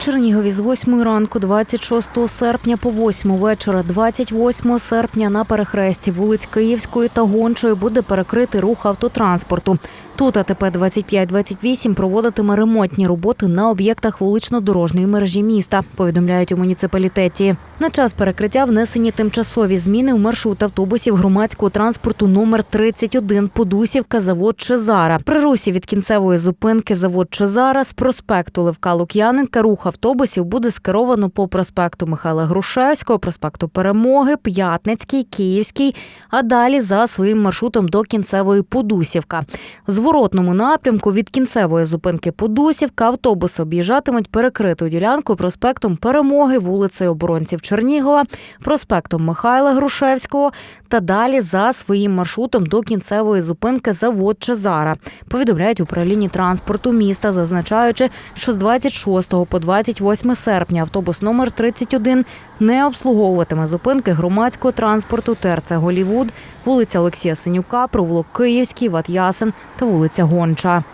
Чернігові з 8 ранку, 26 серпня по 8 вечора, 28 серпня на перехресті вулиць Київської та Гончої буде перекритий рух автотранспорту. Тут АТП 2528 проводитиме ремонтні роботи на об'єктах вулично-дорожньої мережі міста, повідомляють у муніципалітеті. На час перекриття внесені тимчасові зміни у маршрут автобусів громадського транспорту номер 31 Подусівка, завод Чезара. При русі від кінцевої зупинки завод Чезара з проспекту Левка Лук'яненка рух автобусів буде скеровано по проспекту Михайла Грушевського, проспекту Перемоги, П'ятницький, Київський, а далі за своїм маршрутом до кінцевої Подусівка. В зворотному напрямку від кінцевої зупинки Подусівка автобуси об'їжджатимуть перекриту ділянку проспектом Перемоги, вулицею оборонців Чернігова, проспектом Михайла Грушевського та далі за своїм маршрутом до кінцевої зупинки завод Чезара. Повідомляють управлінні транспорту міста, зазначаючи, що з 26 по 28 серпня автобус номер 31 не обслуговуватиме зупинки громадського транспорту ТРЦ Голівуд, вулиця Олексія Синюка, провулок Київський, Ват Ясен та вулиця Гонча.